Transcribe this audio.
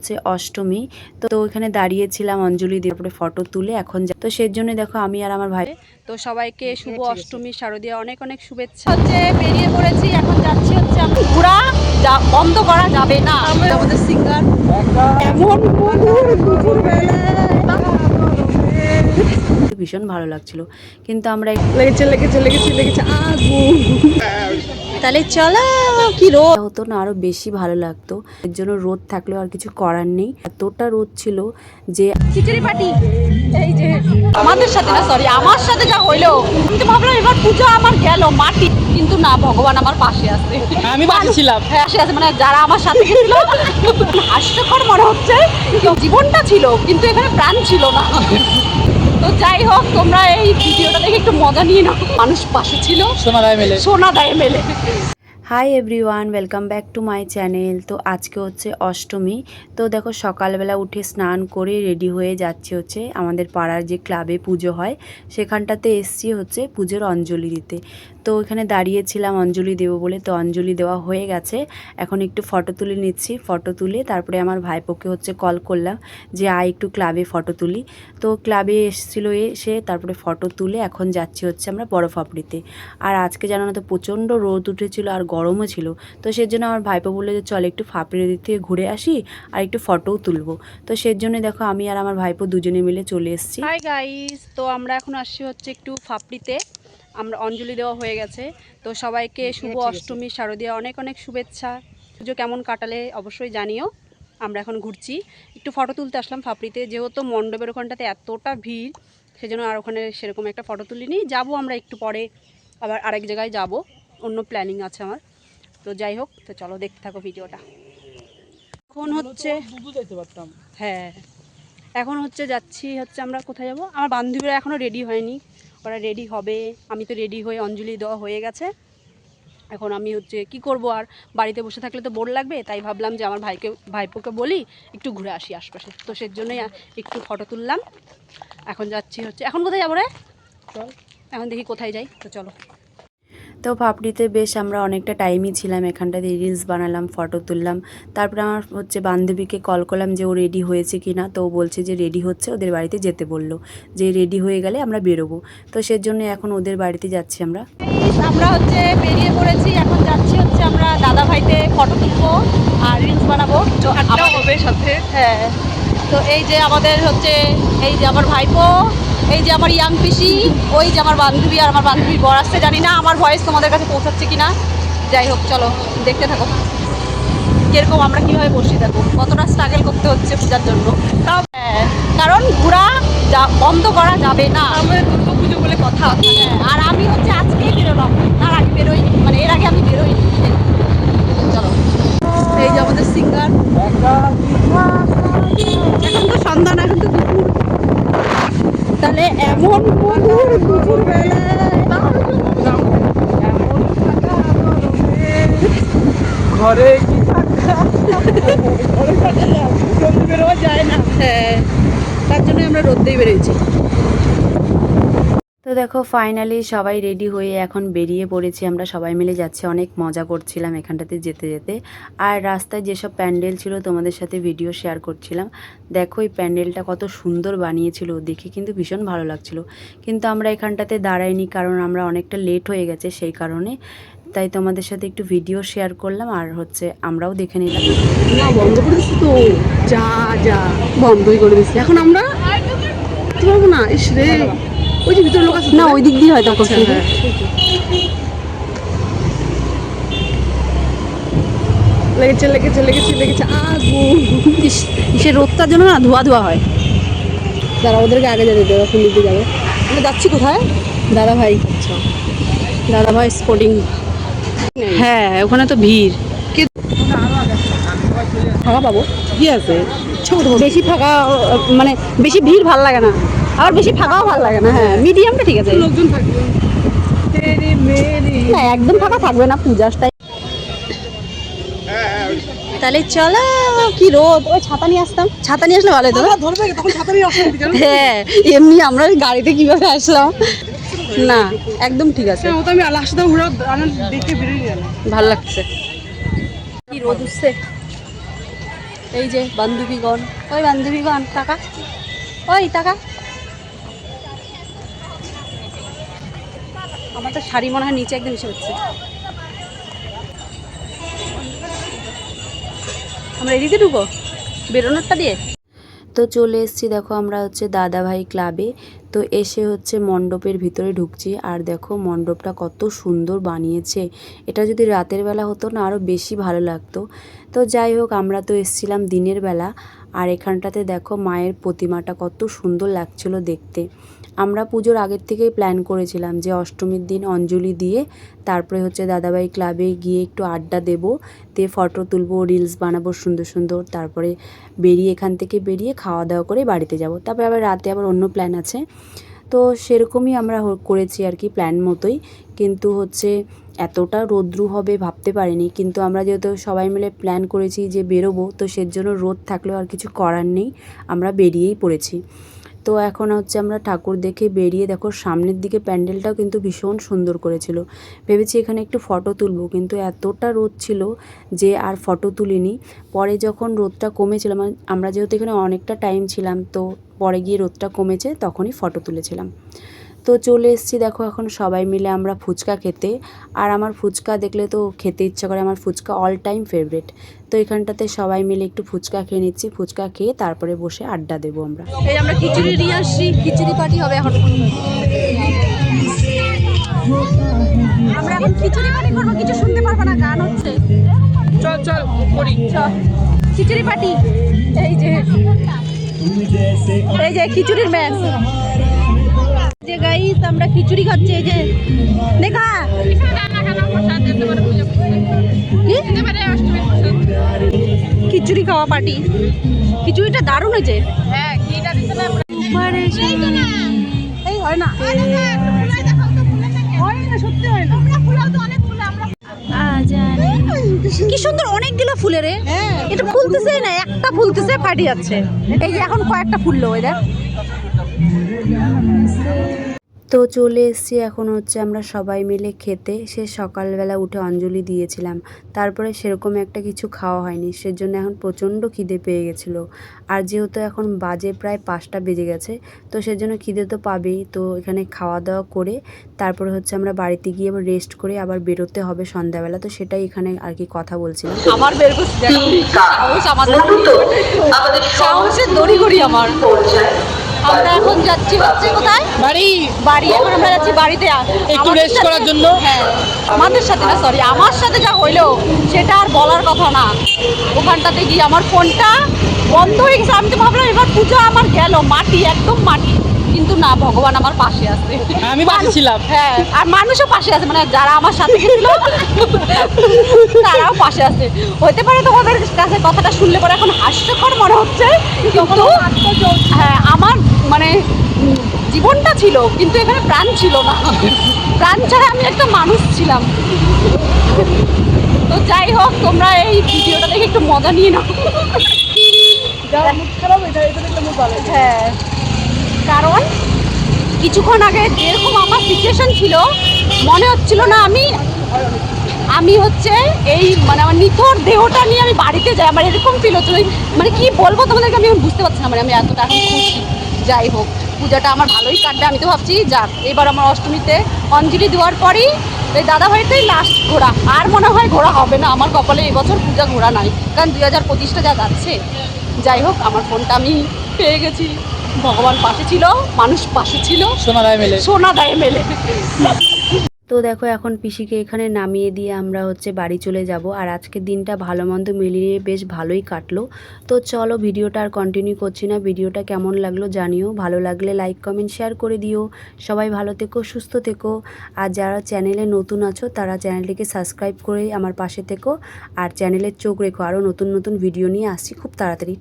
হচ্ছে অষ্টমী তো তো ওইখানে দাঁড়িয়েছিলাম অঞ্জলি দিয়ে তারপরে ফটো তুলে এখন যা- তো সেই জন্য দেখো আমি আর আমার ভাই তো সবাইকে শুভ অষ্টমী শারদীয়া অনেক অনেক শুভেচ্ছা। হচ্ছে বেরিয়ে পড়েছি এখন যাচ্ছি হচ্ছে আমি। ঘোরা যা- বন্ধ করা যাবে না। আমাদের সিঙ্গার এমন মধুর দুপুর ভীষণ ভালো লাগছিল। কিন্তু আমরা লেগেছে লেগেছে লেগেছে লেগেছে আগুন। তাহলে চলো কি রোদ? হতো না আরও বেশি ভালো লাগতো। এর জন্য রোদ থাকলেও আর কিছু করার নেই। এতটা রোদ ছিল যে খিচুড়ি পাটি এই যে আমাদের সাথে না সরি আমার সাথে যা হইল। কিন্তু ভাবলাম এবার পুজো আমার গেল মাটি। কিন্তু না ভগবান আমার পাশে আছে। আমি পাশে ছিলাম। হ্যাঁ পাশে আছে মানে যারা আমার সাথে গেছিল হাস্যকর মনে হচ্ছে। জীবনটা ছিল কিন্তু এখানে প্রাণ ছিল না। যাই হোক তোমরা এই ভিডিওটা দেখে একটু মজা নিয়ে নাও। মানুষ পাশে ছিল। সোনা দায় মেলে। সোনা দায় মেলে। Hi everyone welcome back to my channel. তো আজকে হচ্ছে অষ্টমী। তো দেখো সকালবেলা উঠে স্নান করে রেডি হয়ে যাচ্ছে হচ্ছে আমাদের পাড়ার যে ক্লাবে পুজো হয় সেখানটাতে এসছি হচ্ছে পুজোর অঞ্জলি দিতে। তো ওইখানে দাঁড়িয়েছিলাম অঞ্জলি দেবো বলে, তো অঞ্জলি দেওয়া হয়ে গেছে। এখন একটু ফটো তুলে নিচ্ছি। ফটো তুলে তারপরে আমার ভাইপোকে হচ্ছে কল করলাম যে, আয় একটু ক্লাবে ফটো তুলি। তো ক্লাবে এসেছিল এসে তারপরে ফটো তুলে এখন যাচ্ছি হচ্ছে আমরা বড় ফাপড়িতে আর আজকে জানো না তো প্রচণ্ড রোদ উঠেছিল আর গরমও ছিল। তো সেজন্য আমার ভাইপো বলল যে, চল একটু ফাপড়ি দিক থেকে ঘুরে আসি আর একটু ফটোও তুলবো। তো সেই সেজন্য দেখো আমি আর আমার ভাইপো দুজনে মিলে চলে এসেছি। তো আমরা এখন আসছি হচ্ছে একটু ফাপড়িতে। আমরা অঞ্জলি দেওয়া হয়ে গেছে। তো সবাইকে শুভ অষ্টমী শারদীয়া অনেক অনেক শুভেচ্ছা। পুজো কেমন কাটালে অবশ্যই জানিও। আমরা এখন ঘুরছি। একটু ফটো তুলতে আসলাম ফাপড়িতে। যেহেতু মণ্ডপের ওখানটাতে এতটা ভিড় সেজন্য আর ওখানে সেরকম একটা ফটো তুলিনি। যাব আমরা একটু পরে। আবার আরেক জায়গায় যাব। অন্য প্ল্যানিং আছে আমার। তো যাই হোক তো চলো দেখতে থাকো ভিডিওটা। এখন হচ্ছে হ্যাঁ। এখন হচ্ছে যাচ্ছি হচ্ছে আমরা কোথায় যাব? আমার বান্ধবীরা এখনও রেডি হয়নি। ওরা রেডি হবে। আমি তো রেডি হয়ে অঞ্জলি দেওয়া হয়ে গেছে। এখন আমি হচ্ছে কি করব আর বাড়িতে বসে থাকলে তো বোর লাগবে তাই ভাবলাম যে আমার ভাইকে ভাইপোকে বলি একটু ঘুরে আসি আশপাশে। তো সেই জন্যই একটু ফটো তুললাম। এখন যাচ্ছি হচ্ছে এখন কোথায় যাব রে? চল। এখন দেখি কোথায় যাই তো চলো। তো ফাপড়িতে বেশ আমরা অনেকটা টাইমই ছিলাম এখানটাতে রিলস বানালাম ফটো তুললাম। তারপরে আমার হচ্ছে বান্ধবীকে কল করলাম যে ও রেডি হয়েছে কি না তো ও বলছে যে রেডি হচ্ছে ওদের বাড়িতে যেতে বলল। যে রেডি হয়ে গেলে আমরা বেরোবো। তো সেজন্য এখন ওদের বাড়িতে যাচ্ছি আমরা। আমরা হচ্ছে বেরিয়ে পড়েছি। এখন যাচ্ছি হচ্ছে আমরা দাদা ভাইতে ফটো তুলবো আর রিলস বানাবো। তো হবে সাথে? হ্যাঁ। তো এই যে আমাদের হচ্ছে এই যে আমার ভাইপো এই যে আমার ইয়াং পিসি ওই যে আমার বান্ধবী আর আমার বান্ধবী বর আসছে। জানি না আমার ভয়েস তোমাদের কাছে পৌঁছাচ্ছে কি না যাই হোক চলো দেখতে থাকো। কীরকম আমরা কীভাবে বসে থাকব কতটা স্ট্রাগল করতে হচ্ছে পূজার জন্য। তাও হ্যাঁ, কারণ ঘোরা যা- বন্ধ করা যাবে না। আমাদের দুর্গা পুজো বলে কথা হ্যাঁ আর আমি হচ্ছে আজকেই বেরোলাম। তার আগে বেরোই মানে এর আগে আমি বেরোই চলো। এই যে আমাদের সিঙ্গার এখন তো সন্ধ্যা না এখন তো দুপুর। তাহলে এমন মধুর দুপুর ঘরে বেরোয়া যায় না। হ্যাঁ তার জন্য আমরা রোদ্দেই বেরিয়েছি। তো দেখো ফাইনালি সবাই রেডি হয়ে এখন বেরিয়ে পড়েছি। আমরা সবাই মিলে যাচ্ছি, অনেক মজা করছিলাম এখানটাতে যেতে যেতে। আর রাস্তায় যেসব প্যান্ডেল ছিল, তোমাদের সাথে ভিডিও শেয়ার করছিলাম। দেখো, এই প্যান্ডেলটা কত সুন্দর বানিয়েছিল, দেখে কিন্তু ভীষণ ভালো লাগছিল। কিন্তু আমরা এখানটাতে দাঁড়াইনি, কারণ আমরা অনেকটা লেট হয়ে গেছে সেই কারণে। তাই তোমাদের সাথে একটু ভিডিও শেয়ার করলাম, আর হচ্ছে আমরাও দেখে নিলাম। না, বন্ধ করে দিচ্ছি তো। যা যা, বন্ধই করে দিচ্ছি এখন আমরা না ইস রে। ওই যে ভিতরে লোক আছে না ওই দিক দিয়ে হয়তো করছি লেগেছে লেগেছে লেগেছে লেগেছে আগুন সে রোদটার জন্য না ধোয়া ধোয়া হয়। দাদা ওদেরকে আগে যেতে দেবে কোন দিকে যাবে। আমরা যাচ্ছি কোথায়? দাদা ভাই আচ্ছা দাদা ভাই স্পোর্টিং। হ্যাঁ ওখানে তো ভিড়। কি ফাঁকা পাবো কি আছে? বেশি ফাঁকা মানে বেশি ভিড় ভালো লাগে না। আবার বেশি ফাঁকাও ভালো লাগে না হ্যাঁ মিডিয়ামটা ঠিক আছে। লোকজন থাকবে। না একদম ফাঁকা থাকবে না পূজাটাই তাহলে চলো কি রোদ। ওই ছাতা নিয়ে আসতাম। ছাতা নিয়ে আসলে ভালো হতো হ্যাঁ এমনি আমরা ওই গাড়িতে কীভাবে আসলাম? না একদম ঠিক আছে। গেলাম ভালো লাগছে। কি রোদ উঠছে? এই যে বান্ধবীগণ। ওই বান্ধবীগণ টাকা ওই টাকা আমার তো শাড়ি মনে হয় নিচে একদম এসে হচ্ছে আমরা এদিকে ঢুকো বেরোনোরটা দিয়ে? তো চলে এসছি, দেখো আমরা হচ্ছে দাদাভাই ক্লাবে। তো এসে হচ্ছে মণ্ডপের ভিতরে ঢুকছি, আর দেখো মণ্ডপটা কত সুন্দর বানিয়েছে। এটা যদি রাতের বেলা হতো না আরও বেশি ভালো লাগতো। তো যাই হোক, আমরা তো এসছিলাম দিনের বেলা, আর এখানটাতে দেখো মায়ের প্রতিমাটা কত সুন্দর লাগছিল দেখতে। আমরা পুজোর আগের থেকেই প্ল্যান করেছিলাম যে অষ্টমীর দিন অঞ্জলি দিয়ে তারপরে হচ্ছে দাদাভাই ক্লাবে গিয়ে একটু আড্ডা দেবো, দিয়ে ফটো তুলবো রিলস বানাবো, সুন্দর সুন্দর, তারপরে বেরিয়ে এখান থেকে বেরিয়ে খাওয়া দাওয়া করে বাড়িতে যাব। তারপরে আবার রাতে আবার অন্য প্ল্যান আছে। তো সেরকমই আমরা করেছি আর কি প্ল্যান মতোই। কিন্তু হচ্ছে এতটা রৌদ্রু হবে ভাবতে পারিনি। কিন্তু আমরা যেহেতু সবাই মিলে প্ল্যান করেছি যে বেরোবো, তো সের জন্য রোদ থাকলেও আর কিছু করার নেই। আমরা বেরিয়েই পড়েছি। তো এখন হচ্ছে আমরা ঠাকুর দেখে বেরিয়ে দেখো, সামনের দিকে প্যান্ডেলটাও কিন্তু ভীষণ সুন্দর করেছিল। ভেবেছি এখানে একটু ফটো তুলবো, কিন্তু এতটা রোদ ছিল যে আর ফটো তুলিনি। পরে যখন রোদটা কমেছিল মানে আমরা যেহেতু এখানে অনেকটা টাইম ছিলাম, তো পরে গিয়ে রোদটা কমেছে, তখনই ফটো তুলেছিলাম। তো চলে এসেছি দেখো এখন সবাই মিলে আমরা ফুচকা খেতে। আর আমার ফুচকা দেখলে তো খেতে ইচ্ছা করে আমার ফুচকা অল টাইম ফেভারিট তো এখানটাতে সবাই মিলে একটু ফুচকা খেয়ে নিচ্ছি ফুচকা খেয়ে তারপরে বসে আড্ডা দেবো আমরা। এই আমরা খিচুড়ি নিয়ে আসছি খিচুড়ি পার্টি হবে এখন। আমরা এখন খিচুড়ি পার্টি করব কিছু শুনতে পারব না গান হচ্ছে। চল চল করি। চল খিচুড়ি পার্টি এই যে এই যে খিচুড়ির ম্যাচ। যে গাইস আমরা খিচুড়ি খাচ্ছি এই যে দেখা। খিচুড়ি খাওয়া পার্টি খিচুড়িটা দারুণ হয়েছে। এই হয় না। সত্যি হয় না। কি সুন্দর অনেকগুলো ফুলের রে। এটা ফুলতেছে না একটা ফুলতেছে ফাটি যাচ্ছে। এই যে এখন কয়েকটা ফুললো ওই দেখ। তো চলে এসেছি এখন হচ্ছে আমরা সবাই মিলে খেতে। সে সকালবেলা উঠে অঞ্জলি দিয়েছিলাম। তারপরে সেরকম একটা কিছু খাওয়া হয়নি। সেজন্য এখন প্রচণ্ড খিদে পেয়ে গেছিল। আর যেহেতু এখন বাজে প্রায় পাঁচটা বেজে গেছে তো সেজন্য খিদে তো পাবেই। তো এখানে খাওয়া দাওয়া করে তারপরে হচ্ছে আমরা বাড়িতে গিয়ে আবার রেস্ট করে আবার বেরোতে হবে সন্ধ্যাবেলা। তো সেটাই এখানে আর কি কথা বলছিলাম। আমার বের করছি আমাদের। দড়ি আমার। আমরা এখন যাচ্ছি হচ্ছে কোথায়? বাড়ি। বাড়ি এখন আমরা যাচ্ছি বাড়িতে। একটু রেস্ট করার জন্য? হ্যাঁ আমাদের সাথে না সরি আমার সাথে যা হইল সেটা আর বলার কথা না। ওখানটাতে গিয়ে আমার ফোনটা বন্ধ হয়ে গেছে। আমি তো ভাবলাম এবার পুজো আমার গেল মাটি একদম মাটি। কিন্তু না ভগবান আমার পাশে আছে। আমি পাশে ছিলাম। হ্যাঁ আর মানুষও পাশে আছে মানে যারা আমার সাথে গেছিল তারাও পাশে আছে। হতে পারে তোমাদের কাছে কথাটা শুনলে পরে এখন হাস্যকর মনে হচ্ছে কিন্তু হ্যাঁ আমার মানে জীবনটা ছিল কিন্তু এখানে প্রাণ ছিল না। প্রাণ ছাড়া আমি একটা মানুষ ছিলাম। তো যাই হোক তোমরা এই ভিডিওটা দেখে একটু মজা নিয়ে নাও। হ্যাঁ। কারণ কিছুক্ষণ আগে যেরকম আমার সিচুয়েশন ছিল, মনে হচ্ছিল না আমি আমি হচ্ছে এই মানে আমার নিথর দেহটা নিয়ে আমি বাড়িতে যাই। আমার এরকম ফিল হচ্ছে মানে কি বলব তোমাদেরকে? আমি বুঝতে পারছি না। মানে আমি এতটা এখন খুশি। যাই হোক, পূজাটা আমার ভালোই কাটবে, আমি তো ভাবছি যাক। এবার আমার অষ্টমীতে অঞ্জলি দেওয়ার পরই এই দাদা ভাইটাই লাস্ট ঘোরা আর মনে হয় ঘোরা হবে না। আমার কপালে এবছর পূজা ঘোরা নাই। কারণ দুই হাজার পঁচিশটা যা যাচ্ছে। যাই হোক আমার ফোনটা আমি পেয়ে গেছি। ভগবান পাশে ছিল মানুষ পাশে ছিল। সোনা রায় মেলে। সোনা দায় মেলে। তো দেখো এখন পিসিকে এখানে নামিয়ে দিয়ে আমরা হচ্ছে বাড়ি চলে যাব। আর আজকের দিনটা ভালো মন্দ মিলিয়ে বেশ ভালোই কাটলো। তো চলো ভিডিওটা আর কন্টিনিউ করছি না। ভিডিওটা কেমন লাগল জানিও। ভালো লাগলে লাইক কমেন্ট শেয়ার করে দিও। সবাই ভালো থেকো সুস্থ থেকো। আর যারা চ্যানেলে নতুন আছো তারা চ্যানেলটিকে সাবস্ক্রাইব করে আমার পাশে থেকো। আর চ্যানেলের চোখ রেখো। আরও নতুন নতুন ভিডিও নিয়ে আসছি। খুব তাড়াতাড়ি।